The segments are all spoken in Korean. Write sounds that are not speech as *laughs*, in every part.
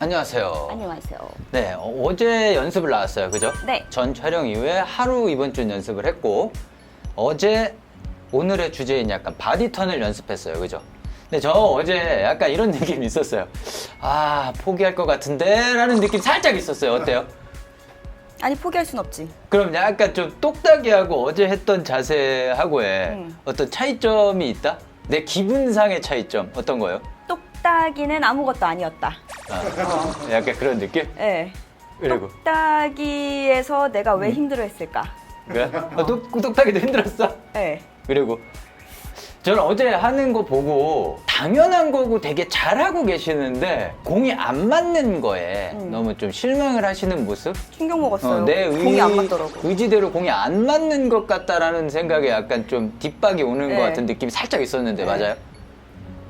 안녕하세요. 안녕하세요. 네, 어, 어제 연습을 나왔어요. 그죠? 네. 전 촬영 이후에 하루 이번 주 연습을 했고, 어제 오늘의 주제인 약간 바디 턴을 연습했어요. 그죠? 근데 저 어제 약간 이런 *laughs* 느낌이 있었어요. 아, 포기할 것 같은데? 라는 느낌 살짝 있었어요. 어때요? 아니 포기할 순 없지. 그럼 약간 좀 똑딱이하고 어제 했던 자세하고의 음. 어떤 차이점이 있다? 내 기분상의 차이점 어떤 거예요? 똑딱이는 아무것도 아니었다. 아, 약간 그런 느낌? 예. 그리고 똑딱이에서 내가 왜 힘들어했을까? 그래? 어, 똑, 똑딱이도 힘들었어? 예. 그리고 저는 어제 하는 거 보고 당연한 거고 되게 잘하고 계시는데 공이 안 맞는 거에 음. 너무 좀 실망을 하시는 모습? 충격 먹었어요. 어, 내 의, 공이 안 맞더라고. 의지대로 공이 안 맞는 것 같다라는 생각에 약간 좀 뒷박이 오는 것 네. 같은 느낌이 살짝 있었는데 네. 맞아요?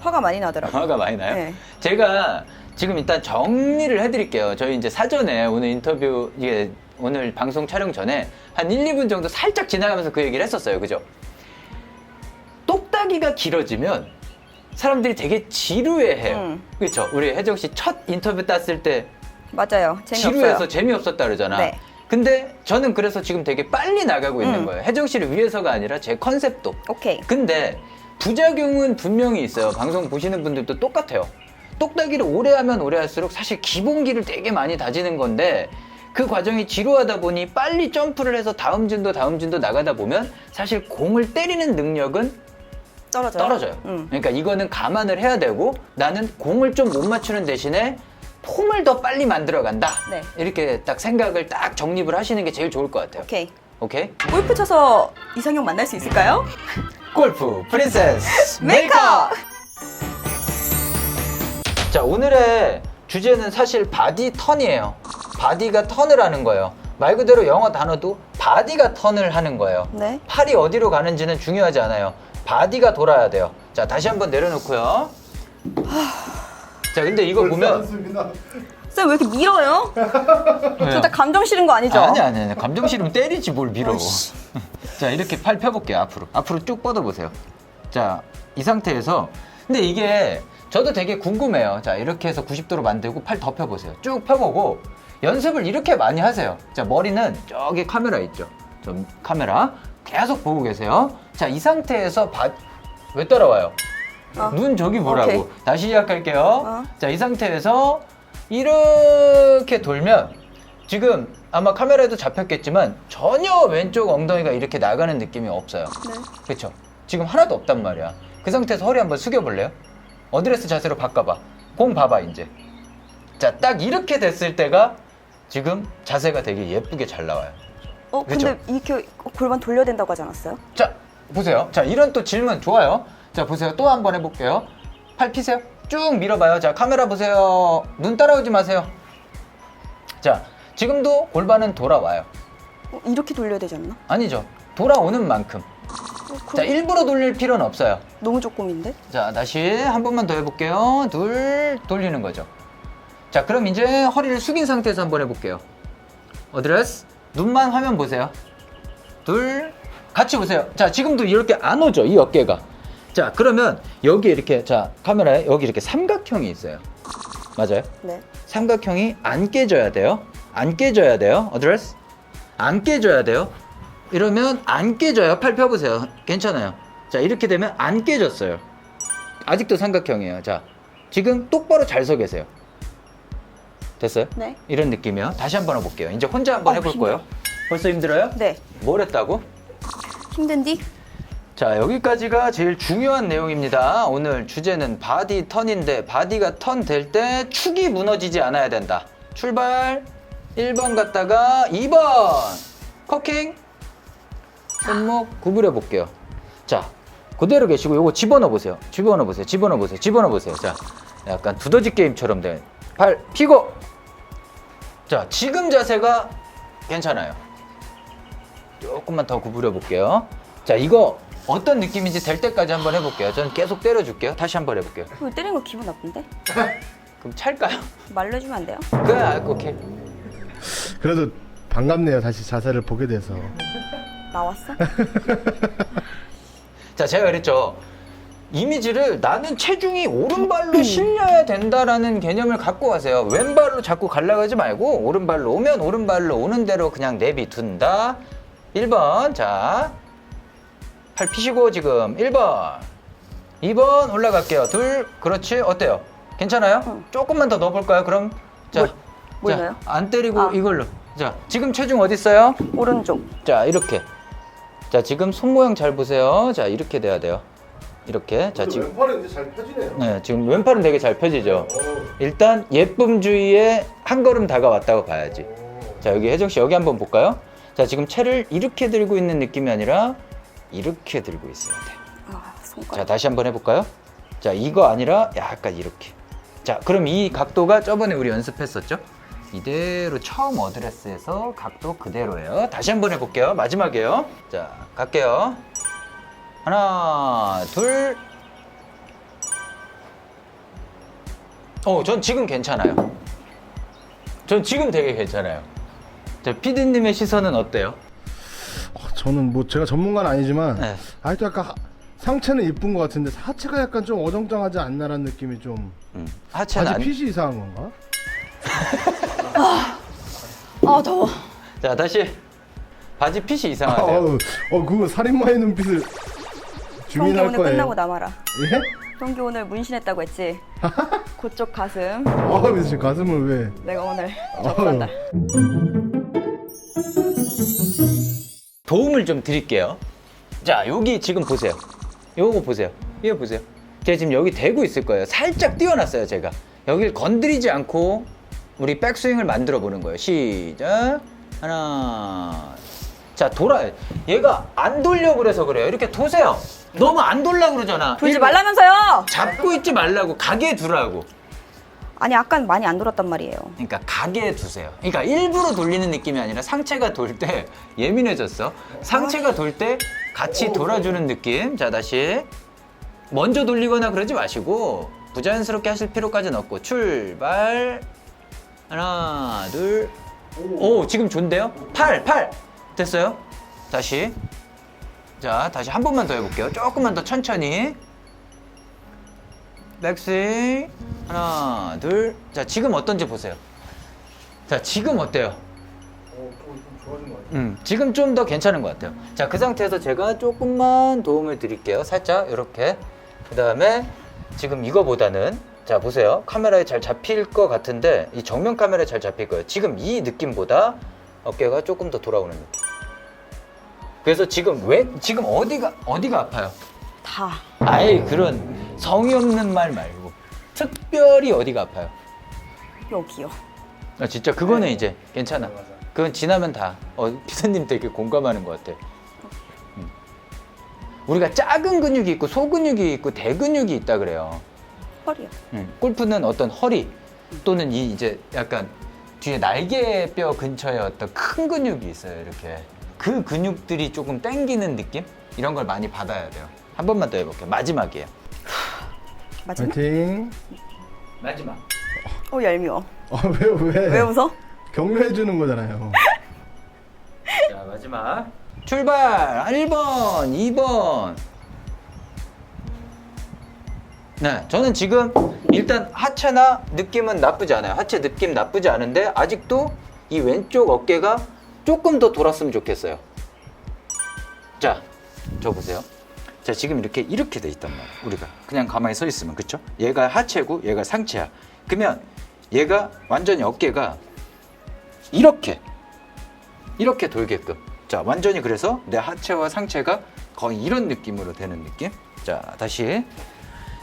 화가 많이 나더라고. 화가 많이 나요? 네. 제가 지금 일단 정리를 해드릴게요. 저희 이제 사전에 오늘 인터뷰, 이게 오늘 방송 촬영 전에 한 1, 2분 정도 살짝 지나가면서 그 얘기를 했었어요. 그죠? 똑딱이가 길어지면 사람들이 되게 지루해해요. 음. 그렇죠? 우리 혜정 씨 첫 인터뷰 땄을 때 맞아요. 재미없어요. 지루해서 재미없었다 그러잖아. 네. 근데 저는 그래서 지금 되게 빨리 나가고 있는 음. 거예요. 혜정 씨를 위해서가 아니라 제 컨셉도. 오케이. 근데 부작용은 분명히 있어요. 방송 보시는 분들도 똑같아요. 똑딱이를 오래 하면 오래 할수록 사실 기본기를 되게 많이 다지는 건데 그 과정이 지루하다 보니 빨리 점프를 해서 다음 진도 다음 진도 나가다 보면 사실 공을 때리는 능력은 떨어져요. 떨어져요. 음. 그러니까 이거는 감안을 해야 되고 나는 공을 좀 못 맞추는 대신에 폼을 더 빨리 만들어 간다. 네. 이렇게 딱 생각을 딱 정립을 하시는 게 제일 좋을 것 같아요. 오케이. 오케이? 골프 쳐서 이상형 만날 수 있을까요? *laughs* 골프 프린세스 메이크업! 자 오늘의 주제는 사실 바디 턴이에요 바디가 턴을 하는 거예요 말 그대로 영어 단어도 바디가 턴을 하는 거예요 네. 팔이 어디로 가는지는 중요하지 않아요 바디가 돌아야 돼요. 자 다시 한번 내려놓고요. 자 근데 이거 보면 않습니다. 쌤왜 이렇게 밀어요? 진짜 감정 실은 거 아니죠? 아니 아니 아니. 감정 싫으면 때리지 뭘 밀어. *laughs* 자 이렇게 팔 펴볼게요 앞으로. 앞으로 쭉 뻗어보세요. 자 이 상태에서. 근데 이게 저도 되게 궁금해요. 자 이렇게 해서 90도로 만들고 팔 더 펴보세요. 쭉 펴보고 연습을 이렇게 많이 하세요. 자 머리는 저기 카메라 있죠? 저 카메라 계속 보고 계세요 자 이 상태에서 바... 왜 따라와요 어. 눈 저기 보라고 오케이. 다시 시작할게요 어. 자 이 상태에서 이렇게 돌면 지금 아마 카메라에도 잡혔겠지만 전혀 왼쪽 엉덩이가 이렇게 나가는 느낌이 없어요 네. 그렇죠 지금 하나도 없단 말이야 그 상태에서 허리 한번 숙여볼래요? 어드레스 자세로 바꿔봐 공 봐봐 이제 자 딱 이렇게 됐을 때가 지금 자세가 되게 예쁘게 잘 나와요 어 근데 이렇게 골반 돌려야 된다고 하지 않았어요? 자 보세요. 자 이런 또 질문 좋아요. 자 보세요. 또 한 번 해볼게요. 팔 피세요? 쭉 밀어봐요. 자 카메라 보세요. 눈 따라오지 마세요. 자 지금도 골반은 돌아와요. 어, 이렇게 돌려야 되지 않나? 아니죠. 돌아오는 만큼. 어, 자 그럼 일부러 돌릴 필요는 없어요. 너무 조금인데? 자 다시 한 번만 더 해볼게요. 둘 돌리는 거죠. 자 그럼 이제 허리를 숙인 상태에서 한번 해볼게요. 어드레스 눈만 화면 보세요. 둘 같이 보세요. 자 지금도 이렇게 안 오죠 이 어깨가. 자 그러면 여기 이렇게 자 카메라에 여기 이렇게 삼각형이 있어요. 맞아요? 네. 삼각형이 안 깨져야 돼요. 안 깨져야 돼요. 어드레스? 안 깨져야 돼요. 이러면 안 깨져요. 팔 펴보세요. 괜찮아요. 자 이렇게 되면 안 깨졌어요. 아직도 삼각형이에요. 자 지금 똑바로 잘 서 계세요 됐어요? 네. 이런 느낌이요 다시 한번 해볼게요 이제 혼자 한번 어, 해볼 힘들어. 거예요 벌써 힘들어요? 네. 뭘 했다고? 힘든디? 자 여기까지가 제일 중요한 내용입니다 오늘 주제는 바디 턴인데 바디가 턴 될 때 축이 무너지지 않아야 된다 출발 1번 갔다가 2번 커킹 손목 구부려 볼게요 자 그대로 계시고 요거 집어넣어 보세요 집어넣어 보세요 집어넣어 보세요 집어넣어 보세요 자 약간 두더지 게임처럼 된 발 피고 자 지금 자세가 괜찮아요 조금만 더 구부려 볼게요. 자, 이거 어떤 느낌인지 될 때까지 한번 해볼게요. 저는 계속 때려줄게요. 다시 한번 해볼게요. 이거 때리는 거 기분 나쁜데? *laughs* 그럼 찰까요? 말로 해주면 안 돼요? 그래, 아, 오케이. 그래도 반갑네요. 다시 자세를 보게 돼서. 나왔어? *laughs* 자, 제가 그랬죠. 이미지를 나는 체중이 오른발로 실려야 된다라는 개념을 갖고 가세요. 왼발로 자꾸 갈라가지 말고 오른발로 오면 오른발로 오는 대로 그냥 내비둔다. 1번. 자. 팔 피시고 지금 1번. 2번 올라갈게요. 둘. 그렇지. 어때요? 괜찮아요? 응. 조금만 더 넣어 볼까요? 그럼. 자. 뭐- 뭐 자, 넣어요? 안 때리고 아. 이걸로. 자, 지금 체중 어디 있어요? 오른쪽. 자 이렇게 자 지금 손 모양 잘 보세요 자 이렇게 돼야 돼요 이렇게 자 지금 왼팔은 이제 잘 펴지네요. 네 지금 왼팔은 되게 잘 펴지죠 어. 일단 예쁨주의에 한 걸음 다가왔다고 봐야지 자 여기 혜정 씨 여기 한번 볼까요 자 지금 채를 이렇게 들고 있는 느낌이 아니라 이렇게 들고 있어야 아, 돼자 손가락. 다시 한번 해볼까요 자 이거 아니라 약간 이렇게 자 그럼 이 각도가 저번에 우리 연습했었죠 이대로 처음 어드레스에서 각도 그대로예요. 다시 한번 해볼게요. 마지막이에요. 자, 갈게요. 하나, 둘. 어, 전 지금 괜찮아요. 전 지금 되게 괜찮아요. 자, 피디님의 시선은 어때요? 어, 저는 뭐 제가 전문가는 아니지만 네. 아직도 약간 하- 상체는 이쁜 것 같은데 하체가 약간 좀 어정쩡하지 않나라는 느낌이 좀 음, 하체는 바지 안. 핏이 이상한 건가? 아, 더워. 자, 다시. 바지 핏이 아, 이상하세요. 어, 어 그거 살인마의 눈빛을 경기 주민할 오늘 거예요. 끝나고 남아라. 예? 경기 오늘 문신했다고 했지. *laughs* 그쪽 가슴. 아, 왜 지금 가슴을 왜? 내가 오늘 어. 접수한다. 도움을 좀 드릴게요. 자, 여기 지금 보세요. 요거 보세요. 이거 보세요. 제가 지금 여기 대고 있을 거예요. 살짝 띄워놨어요, 제가. 여길 건드리지 않고 우리 백스윙을 만들어 보는 거예요. 시작. 하나. 자, 돌아. 얘가 안 돌려 그래서 그래요. 이렇게 도세요. 너무 안 돌라 그러잖아. 돌지 말라면서요! 잡고 있지 말라고. 가게 두라고. 아니, 아깐 많이 안 돌았단 말이에요. 그러니까 가게 두세요. 그러니까 일부러 돌리는 느낌이 아니라 상체가 돌 때 *laughs* 예민해졌어. 상체가 돌 때 같이 돌아주는 느낌. 자 다시 먼저 돌리거나 그러지 마시고 부자연스럽게 하실 필요까지는 없고 출발. 하나 둘. 오 지금 좋은데요? 팔 팔. 됐어요? 다시. 자 다시 한 번만 더 해볼게요. 조금만 더 천천히. 백스윙 하나 둘 자 지금 어떤지 보세요. 자 지금 어때요? 어, 좀 좋아진 것 같아요. 음 지금 좀 더 괜찮은 것 같아요. 자 그 상태에서 제가 조금만 도움을 드릴게요. 살짝 이렇게. 그 다음에 지금 이거보다는 자 보세요. 카메라에 잘 잡힐 것 같은데 이 정면 카메라에 잘 잡힐 거예요. 지금 이 느낌보다 어깨가 조금 더 돌아오는 느낌 그래서 지금 왜 지금 어디가 어디가 아파요 다. 아예 그런 성의 없는 말 말고 특별히 어디가 아파요? 여기요. 아, 진짜 그거는 이제 괜찮아. 그건 지나면 다. 어, 피디님 되게 공감하는 것 같아. 음. 우리가 작은 근육이 있고 소근육이 있고 대근육이 있다 그래요. 허리요. 음, 골프는 어떤 허리 또는 이 이제 약간 뒤에 날개뼈 근처에 어떤 큰 근육이 있어요. 이렇게 그 근육들이 조금 땡기는 느낌 이런 걸 많이 받아야 돼요. 한 번만 더 해볼게요. 마지막이에요. 마지막? 파이팅. 마지막. 어, 얄미워. 아, 왜 왜? 왜 웃어? 격려해 주는 거잖아요. *laughs* 자 마지막 출발 1번 2번 네 저는 지금 일단 하체나 느낌은 나쁘지 않아요 하체 느낌 나쁘지 않은데 아직도 이 왼쪽 어깨가 조금 더 돌았으면 좋겠어요 자 저 보세요 자 지금 이렇게 이렇게 돼 있단 말이에요 우리가 그냥 가만히 서 있으면 그쵸 얘가 하체고 얘가 상체야 그러면 얘가 완전히 어깨가 이렇게 이렇게 돌게끔. 자, 완전히 그래서 내 하체와 상체가 거의 이런 느낌으로 되는 느낌. 자, 다시.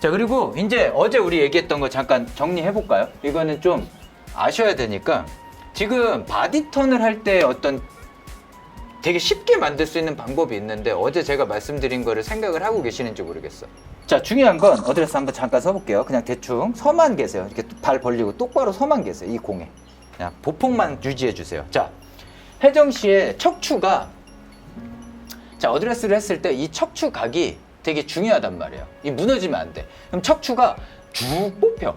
자, 그리고 이제 어제 우리 얘기했던 거 잠깐 정리해 볼까요? 이거는 좀 아셔야 되니까 지금 바디 턴을 할 때 어떤 되게 쉽게 만들 수 있는 방법이 있는데 어제 제가 말씀드린 거를 생각을 하고 계시는지 모르겠어. 자, 중요한 건 어드레스 한번 잠깐 서볼게요. 그냥 대충 서만 계세요. 이렇게 발 벌리고 똑바로 서만 계세요. 이 공에. 그냥 보폭만 유지해 주세요. 자, 혜정 씨의 척추가 자 어드레스를 했을 때 이 척추 각이 되게 중요하단 말이에요. 이 무너지면 안 돼. 그럼 척추가 쭉 뽑혀.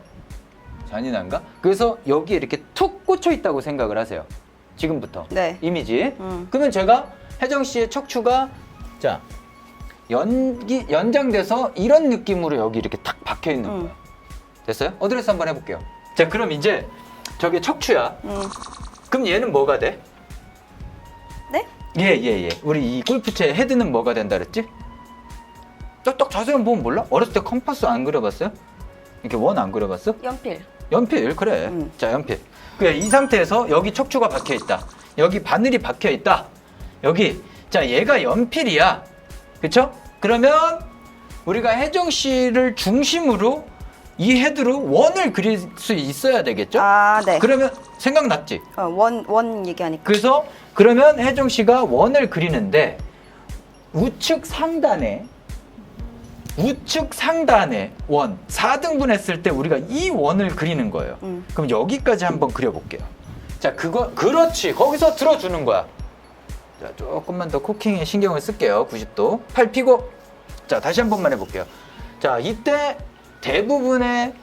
잔인한가? 그래서 여기에 이렇게 툭 꽂혀 있다고 생각을 하세요. 지금부터 네. 이미지. 음. 그러면 제가 혜정 씨의 척추가 자 연기 연장돼서 이런 느낌으로 여기 이렇게 탁 박혀 있는 음. 거예요. 됐어요? 어드레스 한번 해볼게요. 자, 그럼 이제 저게 척추야. 음. 그럼 얘는 뭐가 돼? 네? 예, 예, 예. 우리 이 골프채 헤드는 뭐가 된다 그랬지? 딱 자세히 보면 몰라? 어렸을 때 컴파스 안 그려봤어요? 이렇게 원 안 그려봤어? 연필. 연필, 그래. 음. 자, 연필. 그래, 이 상태에서 여기 척추가 박혀 있다. 여기 바늘이 박혀 있다. 여기. 자, 얘가 연필이야. 그쵸? 그러면 우리가 혜정 씨를 중심으로 이 헤드로 원을 그릴 수 있어야 되겠죠? 아, 네. 그러면 생각났지? 어, 원, 원 얘기하니까. 그래서 그러면 혜정 씨가 원을 그리는데 우측 상단에 우측 상단에 원 4등분 했을 때 우리가 이 원을 그리는 거예요. 음. 그럼 여기까지 한번 그려볼게요. 자, 그거 그렇지. 거기서 들어주는 거야. 자, 조금만 더 코킹에 신경을 쓸게요. 90도. 팔 피고. 자, 다시 한 번만 해볼게요. 자, 이때 대부분의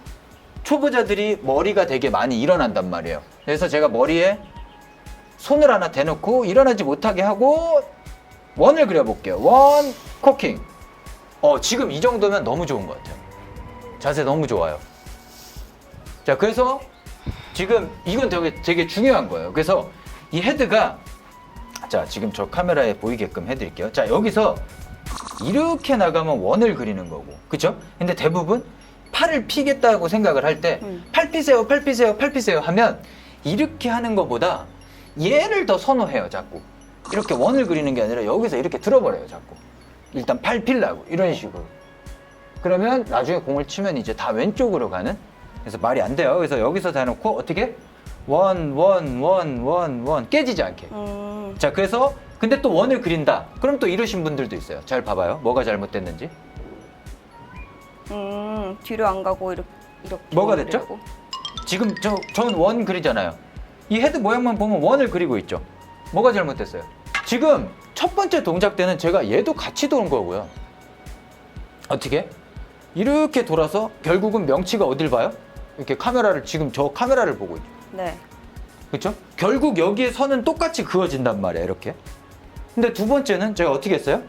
초보자들이 머리가 되게 많이 일어난단 말이에요. 그래서 제가 머리에 손을 하나 대놓고 일어나지 못하게 하고 원을 그려볼게요. 원 코킹. 어 지금 이 정도면 너무 좋은 것 같아요. 자세 너무 좋아요. 자 그래서 지금 이건 되게 되게 중요한 거예요. 그래서 이 헤드가 자 지금 저 카메라에 보이게끔 해드릴게요. 자 여기서 이렇게 나가면 원을 그리는 거고, 그쵸? 근데 대부분 팔을 피겠다고 생각을 할 때, 음. 팔 피세요, 팔 피세요, 팔 피세요 하면 이렇게 하는 것보다 얘를 더 선호해요, 자꾸. 이렇게 원을 그리는 게 아니라 여기서 이렇게 들어버려요, 자꾸. 일단 팔 필라고, 이런 식으로. 그러면 나중에 공을 치면 이제 다 왼쪽으로 가는? 그래서 말이 안 돼요. 그래서 여기서 대놓고 어떻게? 원, 원, 원, 원, 원. 깨지지 않게. 음. 자, 그래서 근데 또 원을 그린다. 그럼 또 이러신 분들도 있어요. 잘 봐봐요. 뭐가 잘못됐는지. 음. 뒤로 안 가고, 이렇게. 이렇게 뭐가 됐죠? 그리고. 지금 저, 전 원 그리잖아요. 이 헤드 모양만 보면 원을 그리고 있죠. 뭐가 잘못됐어요? 지금 첫 번째 동작 때는 제가 얘도 같이 도는 거고요. 어떻게? 이렇게 돌아서 결국은 명치가 어딜 봐요? 이렇게 카메라를 지금 저 카메라를 보고 있죠. 네. 그렇죠? 결국 여기에 선은 똑같이 그어진단 말이에요. 이렇게. 근데 두 번째는 제가 어떻게 했어요?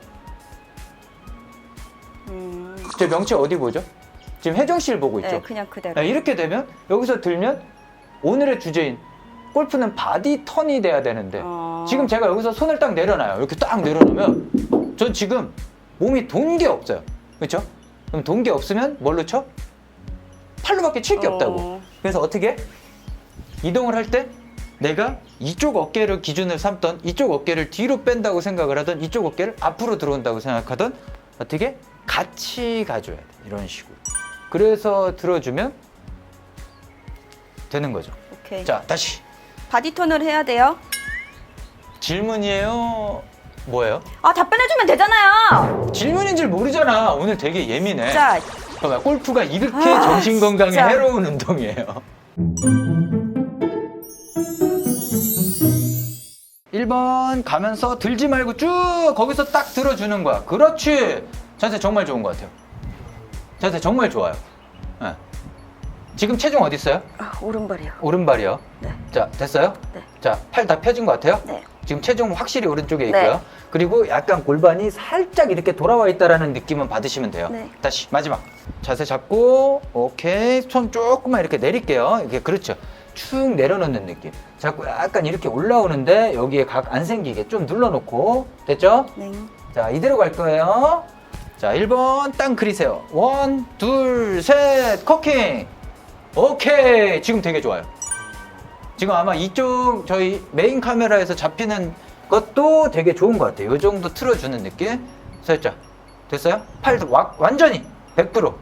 음. 제 명치 어디 보죠? 지금 혜정 씨를 보고 있죠. 네, 그냥 그대로. 네, 이렇게 되면 여기서 들면 오늘의 주제인 골프는 바디 턴이 돼야 되는데 어. 지금 제가 여기서 손을 딱 내려놔요. 이렇게 딱 내려놓으면 전 지금 몸이 돈 게 없어요. 그렇죠? 그럼 돈 게 없으면 뭘로 쳐? 팔로밖에 칠게 어. 없다고. 그래서 어떻게 이동을 할 때 내가 이쪽 어깨를 기준을 삼던 이쪽 어깨를 뒤로 뺀다고 생각을 하던 이쪽 어깨를 앞으로 들어온다고 생각하던 어떻게 같이 가줘야 돼 이런 식으로 그래서 들어주면 되는 거죠 오케이. 자 다시 바디 톤을 해야 돼요. 질문이에요 뭐예요 아, 답변해주면 되잖아요. 질문인 줄 모르잖아 오늘 되게 예민해 자, 봐봐 골프가 이렇게 아, 정신 건강에 진짜. 해로운 운동이에요 1번 가면서 들지 말고 쭉 거기서 딱 들어주는 거야. 그렇지. 자세 정말 좋은 것 같아요. 자세 정말 좋아요. 예. 지금 체중 어디 있어요? 아, 오른발이요. 오른발이요. 네. 자, 됐어요? 네. 자, 팔 다 펴진 것 같아요? 네. 지금 체중 확실히 오른쪽에 네. 있고요. 그리고 약간 골반이 살짝 이렇게 돌아와 있다라는 느낌은 받으시면 돼요. 네. 다시 마지막 자세 잡고 오케이 손 조금만 이렇게 내릴게요. 이게 그렇죠. 축 내려놓는 느낌. 자꾸 약간 이렇게 올라오는데 여기에 각 안 생기게 좀 눌러놓고 됐죠? 네. 자 이대로 갈 거예요. 자 1번 땅 그리세요. 원, 둘, 셋, 커킹. 오케이 지금 되게 좋아요. 지금 아마 이쪽 저희 메인 카메라에서 잡히는 것도 되게 좋은 것 같아요. 이 정도 틀어주는 느낌. 살짝 됐어요? 팔 와, 완전히 100%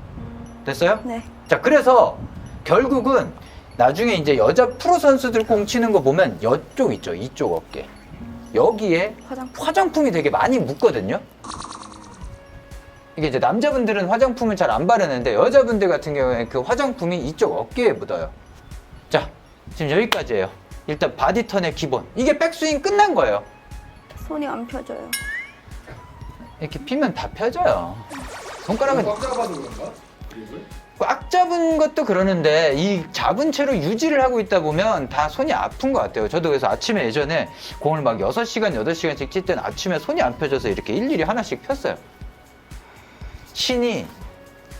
됐어요? 네. 자 그래서 결국은 나중에 이제 여자 프로 선수들 공 치는 거 보면 이쪽 있죠 이쪽 어깨 여기에 화장품. 화장품이 되게 많이 묻거든요. 이게 이제 남자분들은 화장품을 잘 안 바르는데 여자분들 같은 경우에 그 화장품이 이쪽 어깨에 묻어요. 자, 지금 여기까지예요. 일단 바디 턴의 기본. 이게 백스윙 끝난 거예요. 손이 안 펴져요. 이렇게 피면 다 펴져요. 손가락은 꽉 잡아도 그런가? 그립을? 꽉 잡은 것도 그러는데 이 잡은 채로 유지를 하고 있다 보면 다 손이 아픈 것 같아요. 저도 그래서 아침에 예전에 공을 막 6시간, 8시간씩 칠 때는 아침에 손이 안 펴져서 이렇게 일일이 하나씩 폈어요. 신이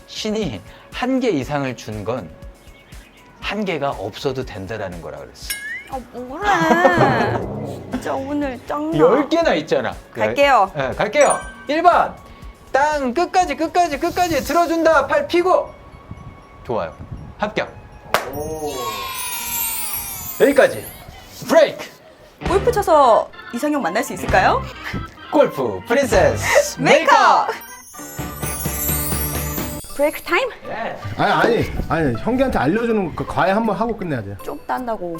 신이 한 개 이상을 준 건 한 개가 없어도 된다라는 거라 그랬어. 아 뭐래? *laughs* 진짜 오늘 짱나. 열 개나 있잖아. 갈게요. 네, 갈게요. 1번. 땅 끝까지 끝까지 끝까지 들어준다. 팔 피고. 좋아요. 합격. 여기까지. 브레이크. 골프 쳐서 이상형 만날 수 있을까요? 골프 프린세스 메이크업. 브레이크 타임? 예. 아니 아니 아니 형기한테 알려주는 그 과외 한번 하고 끝내야 돼요. 좀 딴다고.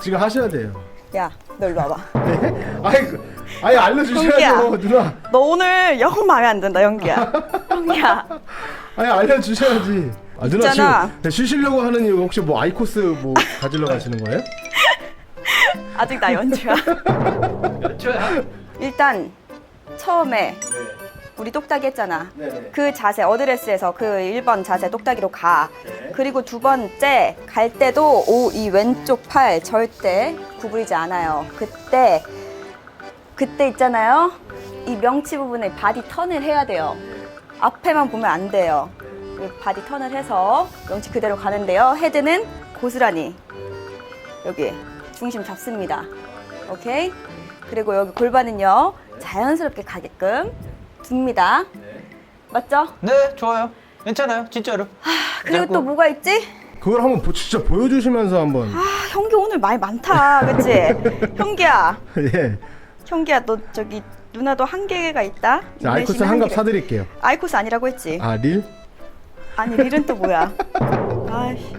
지금 하셔야 돼요. 야, 너 일로 와봐. 네? 아니 그, 아니 알려주셔야죠. 누나. 너 오늘 영 마음에 안 든다, 연기야. 연기야. *laughs* 아니 알려주셔야지. 아, 누나 있잖아. 지금 쉬시려고 하는 이유 혹시 뭐 아이코스 뭐 가지러 가시는 거예요? *laughs* 아직 나 연주야. *laughs* 좋아요. 일단 처음에 우리 똑딱이 했잖아. 네네. 그 자세 어드레스에서 그 1번 자세 똑딱이로 가. 그리고 두 번째 갈 때도 오 이 왼쪽 팔 절대 구부리지 않아요. 그때 그때 있잖아요. 이 명치 부분에 바디 턴을 해야 돼요. 앞에만 보면 안 돼요. 이 바디 턴을 해서 명치 그대로 가는데요. 헤드는 고스란히 여기 중심 잡습니다. 오케이? 그리고 여기 골반은요. 자연스럽게 가게끔 둡니다. 맞죠? 네, 좋아요. 괜찮아요. 진짜로. 그리고 자꾸- 또 뭐가 있지? 그걸 한번 보- 진짜 보여주시면서 한번. 아, 형기 오늘 말 많다. 그치? *laughs* 형기야. 예. 형기야, 너 저기 누나도 한 개가 있다. 자, 아이코스 인내심이 한값 개. 사드릴게요. 아이코스 아니라고 했지? 아 릴? 아니, 릴은 또 뭐야? *laughs* 아이씨.